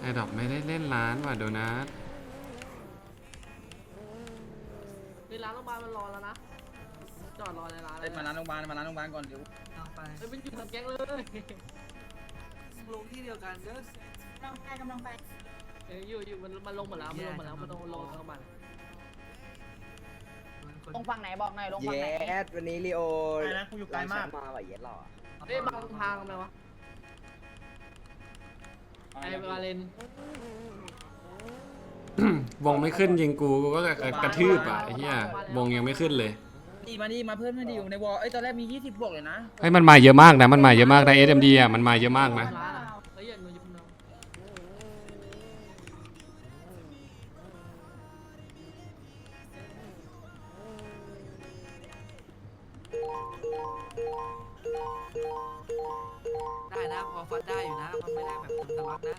ไอ้ดอกไม่ได้เล่นร้านว่ะโดนัทในร้านโรงพยาบาลมันรอแล้วนะ จอดรอในร้านเลเอ้ยยมาร้านโรงพยาบาลมาร้านโรงพยาบาลก่อนเดี๋ยวเอาไปเอ้ยมันอยู่กับแก๊งเลยลงที่เดียวกันเด้อกำลังไปกำลังไปเอ้ยอยู่อยู่มันมันลงหมดแล้วมันลงหมดแล้วมันลงลงเข้ามาลงฝั่งไหนบอกหน่อยลงฝั่งเยไหนสวันนี้ลีโอไอ้นะกูอยู่ไกลมากมาว่ะเยสหรอเอ้ยบางทางทำไมวะ ไอ้วาเลนวงไม่ขึ้นยิงกูกูก็กระกระทืบอะไอ้เหี้ยวงยังไม่ขึ้นเลยดีมาดีมาเพิ่มไม่ดีอยู่ในวอลเอ้ยตอนแรกมี 20 บวกเลยนะไอ้ยมันมาเยอะมากนะมันมาเยอะมากใน SMD อะมันมาเยอะมากนะร้านอะเฮ้ยอย่าหนูอย่าเพิ่งเอาได้นะพอฟัดได้อยู่นะมันไม่ได้แบบ ทำตลักนะ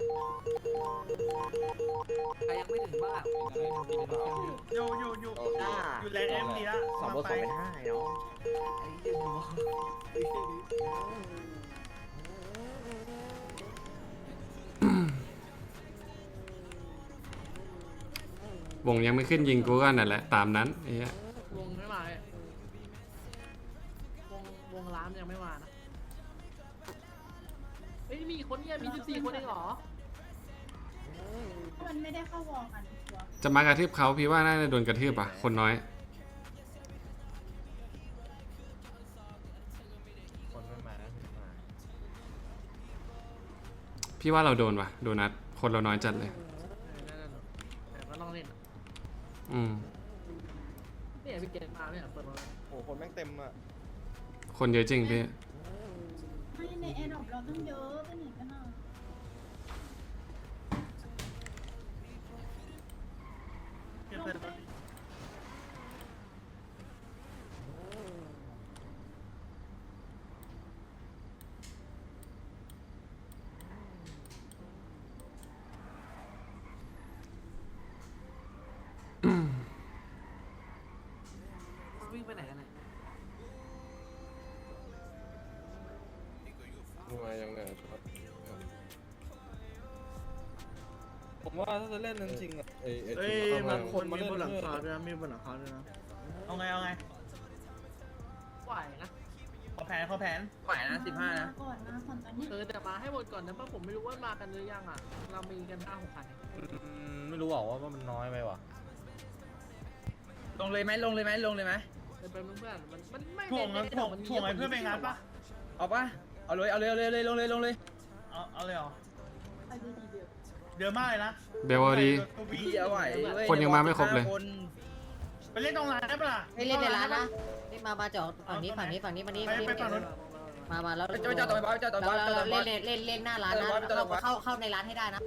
ใครยังไม่ถึงบ้างอยู่อยู่อยู่ห้าอยู่แลนด์เอ็มดีละสองบวกสองเป็นห้าเนาะไอ้เหี้ยดูวงยังไม่ขึ้นยิงกูก็นั่นแหละ ตามนั้นไอ้เหี้ยวงไม่มาเลยวงวงร้านยังไม่มานะเฮ้ย มีกี่คนเนี่ยมี14คนเองเหรอมันไม่ได้เข้าวอลกันชัวร์จะมากระทืบเขาพี่ว่าน่าจะโดนกระทืบอะ คนน้อย คนไม่มานะมาพี่ว่าเราโดนว่ะโดนัทคนเราน้อยจัดเลย แต่ก็ต้องเล่นอะอืม เนี่ยพี่เกณฑ์มาเนี่ยเปิดมาแล้วโอ้คนแม่งเต็มอะคนเยอะจริงพี่ ให้ในแอร์ดรอปเราต้องเยอะกันอีกกันอะเพื่อนมัน ผมว่าถ้าจะเล่นจริงๆอะเอ้ยเอ้ยมันคนมีบนหลังคาด้วยนะมีบนหลังคาด้วยนะเอาไงเอาไงไหวนะขอแผนขอแผนไหวนะ15นะก่อนมาก่อนตอนนี้เออแต่มาให้หมดก่อนนะเพราะผมไม่รู้ว่ามากันหรือยังอะ เรามีกันห้าหกพันไม่รู้หรอว่ามันน้อยไปว่ะลงเลยไหมลงเลยไหมลงเลยไหมเป็นเป็นเพื่อนมันมันไม่ถ่วงในถ่วงในถ่วงไอ้เพื่อนไปงานปะเอาปะเอาเลยเอาเลยเอาเลยเอาเลยลงเลยลงเลยเอาเอาเลยเหรอไปดูดีเดียว เยอะมากเลยนะเบลวดีพี่เอาไหวเว้คนยังมาไม่ครบเลยคนไปเล่นตรงร้านได้ปะล่ะไม่เล่นในร้านนะนี่มามาจอดฝั่งนี้ฝั่งนี้ฝั่งนี้มานี่ไปมานี่ไปฝั่งนู้นมามาแล้วจะไปจอดต่อไปบอสจอดต่อไปบอสจอดต่อไปบอสเล่นเล่นเล่นหน้าร้านนะเออบอสเข้าเข้าเข้าในร้านให้ได้นะ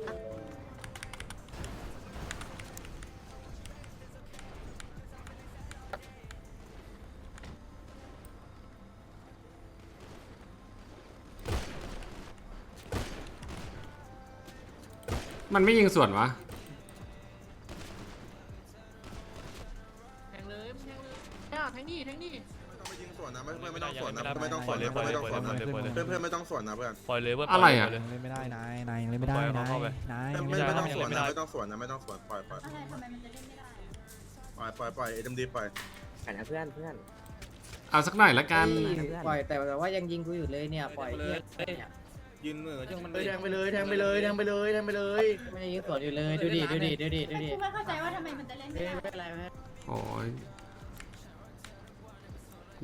มันไม่ยิงส่วนวะแทงเลยแทงเลยอะแทงนี่แทงนี่ไม่ยิงสวนนะไม่ไม่ไม่ต้องสวนนะไม่ต้องสวนนะไม่ต้องสวนนะเพื่อนเพื่อนไม่ต้องสวนนะเพื่อนปล่อยเลยเพื่อนอะไรอะปล่ยเลยเล่นไม่ได้นายนายยังเล่นไม่ได้ปล่อยนายเข้าไปนายไม่ยังไม่เล่นไม่ไม่ต้ได้องสวนนะไม่ต้องสวนนะไม่ต้องสวนปล่อยปล่อยอะไรทำไมมันจะเล่นไม่ได้ปล่อยปล่อยปล่อยเอ็มดีปล่อยแข่งนะเพื่อนเพื่อนเอาสักหน่อยละกันปล่อยแต่ว่ายังยิงกูอยู่เลยเนี่ยปล่อยเนี่ย ยืนเหมือช่างมันเอ้ยแทงไปเลยแทงไปเลยแทงไปเลยแทงไปเลยไม่ได้ยิงสวนอยู่เลยดูดิดูดิดูดิดูดิกูไม่เข้าใจว่าทำไมมันจะเล่นไม่ไม่ได้เป็นไรไม่โอ้ย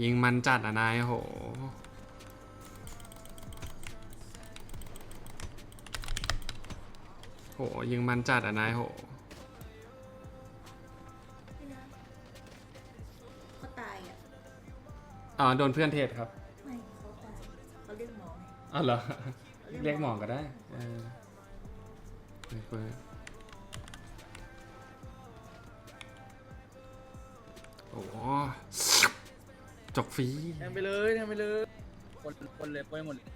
ยิงมันจัดอะนายโห โหยิงมันจัดอะนายโห เขาตายอะอ๋อโดนเพื่อนเทศครับ ไม่เขาตายเขาเรียกหมออ๋อเหรอ เรียกหมอก็ได้เออเรียกเพื่อนโอ้โหจกฟรีแทงไปเลยแทงไปเลยคนคนเลยปล่อยหมดเลย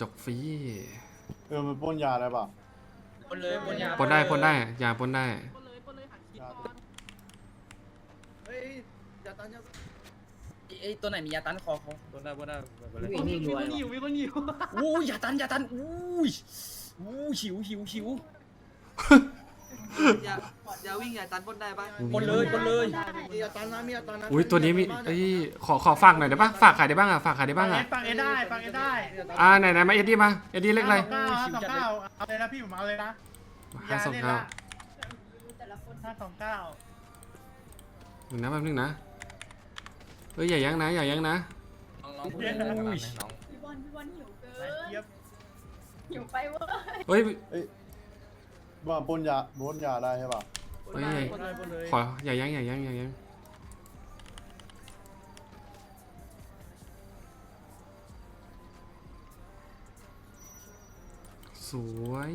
จกฟรีเออมันป้นยาอะไรป่ะคนเลยคนยาปนได้ปนได้ยาปนได้ ปนเลยปนเลยหักคิดก่อนเฮ้ยอย่าตันอย่า เออ้ตัวไหนมียาตันคอเขาบนได้บนได้ไปเลยวิ่งนี่รวยหิวมีคนหิวอู้ยยาตันยาตันอู้ยอู้หิวหิวหิวอย่าอย่าวิ่งอย่าตันบนได้ปะบนเลยบนเลยมีอาตันนะมีอาตันนะอุ้ยตัวนี้มีเอ้ยขอขอฝากหน่อยได้ปะฝากขายได้บ้างอะฝากขายได้บ้างอะฟังเอได้ฟังเอได้อ่าไหนไหนมาเอ็ดดี้มาเอ็ดดี้เล็กอะไรเก้าห้าสองเก้าเอาเลยนะพี่ผมเอาเลยนะห้าสองเก้าแต่ละคนห้าสองเก้าหนึ่งนะแป๊บนึงนะ เฮ้ยอย่ายั้งนะอย่ายั้งนะน้องน้องพูดเล่นกันนะน้องพี่บอลพี่บอลหิวเกินเยียบหิวไปเว้ยเฮ้ยว่าปล้นยาปล้นยาได้ใช่ป่ะเฮ้ยปล้นเลยปล้นเลยขออย่ายั้งอย่ายั้งอย่ายั้งสวย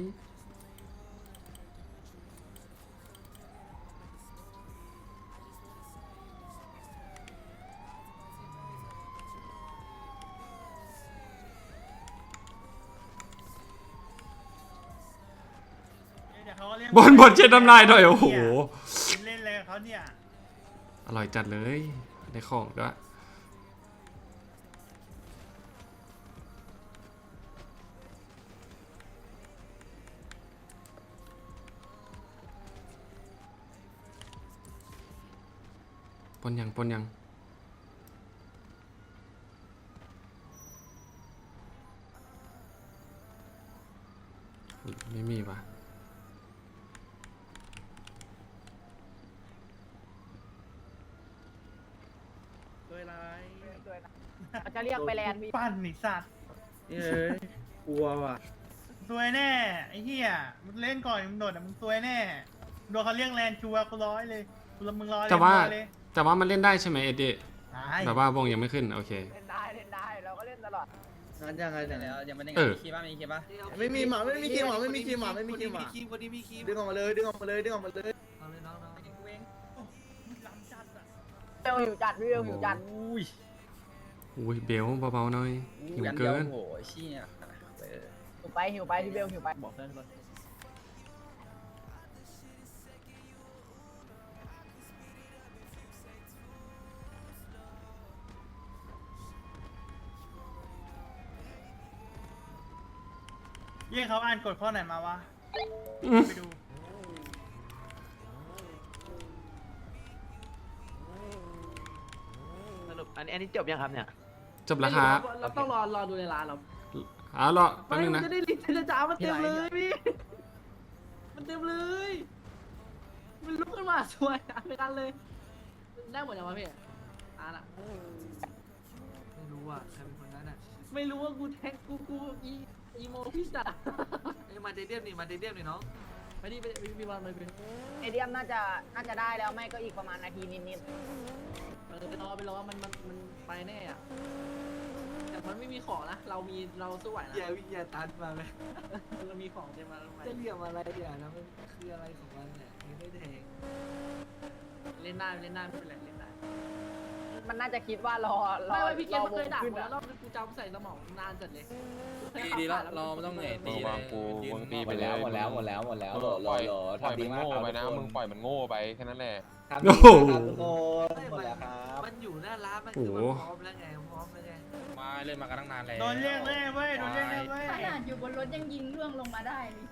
บนบนเช็ดน้ำลายหน่อยโอ้โห เล่นเลยกับเขาเนี่ยอร่อยจัดเลยในของด้วยปนยังปนยังอุ๊ยไม่มีปะ ตัวอะไร จะเรียกไปแลนด์ ปั้นหนิสัตว์เอ้ยกลัวว่ะซวยแน่ไอ้เหี้ยมึงเล่นก่อนมึงโดดอะมึงซวยแน่โดนเขาเรียกแลนด์ชัวร์กูร้อยเลยกูละมึงร้อยเลยแต่ว่า มึงร้อยเลยแต่ว่ามันเล่นได้ใช่ไหมเอ็ดดี้ตายแบบว่าวงยังไม่ขึ้น โอเค เล่นได้เล่นได้เราก็เล่นตลอดงั้นยังไงเดี๋เนี่ยวยแล้วยังไม่ได้เออ มีคีย์ป่ะมีคีย์ป่ะไม่มีหมาไม่มีคีย์หมาไม่มีคีย์หมาไม่มีคีย์หมาคีย์คนนี้มีคีย์ดึงออกมาเลยดึงออกมาเลยดึงออกมาเลยเอาเลยน้องน้องเร็วหิวจัดพี่เร็วหิวจัดอุ้ย อุ้ยเบลเบาๆหน่อยหิวยันเดีเกิยวนโอ้โหเชี่ยเออหิวไปหิวไปพี่เบลหิวไปบอกเพื่อนก่อนเยี่ยเขาอ่านกฎข้อไหนมาวะอืมไปดู สรุปอันนี้อันนี้จบยังครับเนี่ย จบแล้วครับเราต้องรอรอดูในร้านเราเอารอแป๊บไม่นึงมันะนจะได้ลินจะจ้ามันเต็มเลยพี่มันเต็มเลย มันลุกขึ้นมาสวยอะไปกันเลย ได้หมดยังวะพี่อ่านอะไม่รู้อะใครเป็นคนนั้นอะไม่รู้ว่ากูแท็กกูกูอีอีโมพี่จัดอะเอ้ยมาเดเดียมนี่มาเดเดียมนี่น้องไปดิไปดิพี่บอลไปไปเอเดียมน่าจะน่าจะได้แล้วไม่ก็อีกประมาณนาทีนิดเออไปรอไปรอมันมันมัน ไปแน่อะแต่มันไม่มีของนะ เรามีเราสู้ไหวนะ อย่าวิ่งอย่าตันมาเลยเรามีของเต็มมาทำไมจะเหลี่ยมอะไรอย่างนะมันคืออะไรของมันเนี่ยยังไม่แทงเล่นได้เล่นได้ไม่เป็นไรเล่นได้ๆมันน่าจะคิดว่ารอรอไม่ไม่พี่เกรมอมันวเคยงด่าขึ้นผมอะแล้วรอบนึงกูจำใส่สมองนานจัดเลยดีดีละเราไม่ต้องเหนื่อยตีเลยหมดแล้วหมดแล้วหมดแล้วหมดแล้วโหลโหลโหลปล่อยทำดีมันมากโง่ครับไปนะทุกคมึงปล่อยมันโง่ไปแค่นั้นแหละ ทำโอ้ดีโหมากครับทุกคนหมดแล้ว มันโอ้คือโหมันพร้อมแล้วไงพร้อมแล้วไงมาเล่นมากันตั้งนานแล้วโดนเรียกเลยเว้ยโดนเรียกเลยเว้ยขนาดอยู่บนรถยังยิงร่วงลงมาได้นี่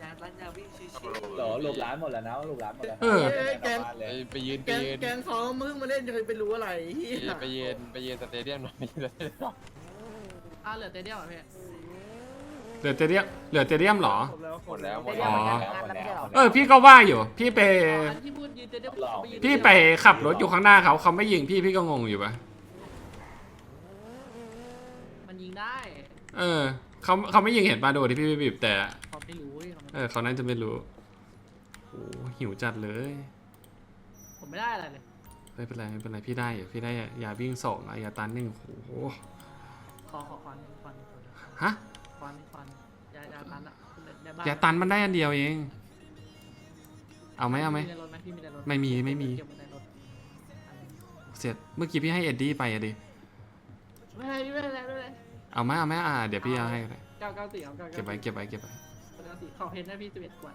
อย่าตันอย่าวิ่งชิวโหลหลบร้านหมดแล้วนะหลบร้านหมดแล้วเออกลับบ้านเลยไปยืนไปแกงยืนแกงเขามึงมาเล่นจะไปรู้อะไรเหี้ยไปยืนไปยืนสเตเดียมหน่อยไปยืนสเตเดียมอะเหลือเตเดียวเหรอพี่ เหลือเตเดียมเหลือเตเดียมเหรอ หมดแล้วหมเอดเดีแล้ยมวมันจะงานแล้วไม่ใช่หรอเออพี่ก็ว่าอยู่ พี่ไปอันที่พูดยืนเตเดียวไปยืนพี่ไปขับรถอยู่ข้างหน้าเขาเขาไม่ยิงพี่พี่ก็งงอยู่ปะมันยิงได้เออเขาเขาไม่ยิงเห็นปาโดที่พี่ไปบีบแต่เขาไม่รู้เว้ยเขาไม่เออเขาน่าจะไม่รู้โอ้หิวจัดเลยผมไม่ได้อะไรเลยไม่เป็นไรไม่เป็นไรพี่ได้อยู่พี่ได้ยาวิ่งสองอะยาตันหนึ่งโอ้โหขอขอควันควันฮะ ควันควันยายาตันอะในบ้านยาตันมันได้อันเดียวเอง เอาไหมเอาไหม ในรถไหมพี่มีในรถไม่มีไม่มี เก็บว้ในรถเสร็จเมื่อกี้พี่ให้เอ็ดดี้ไปอะดิไม่เป็นไรพี่ไม่เป็นไรไม่เป็นไรเอาไหมเอาไหมอ่าเดี๋ยวพี่เอาให้ก็ได้เก้าเก้าสี่เอาเก้าเก็บไว้เก็บไว้เก็บไว้เก้าสี่ขอเพนได้พี่สิบเอ็ดขวด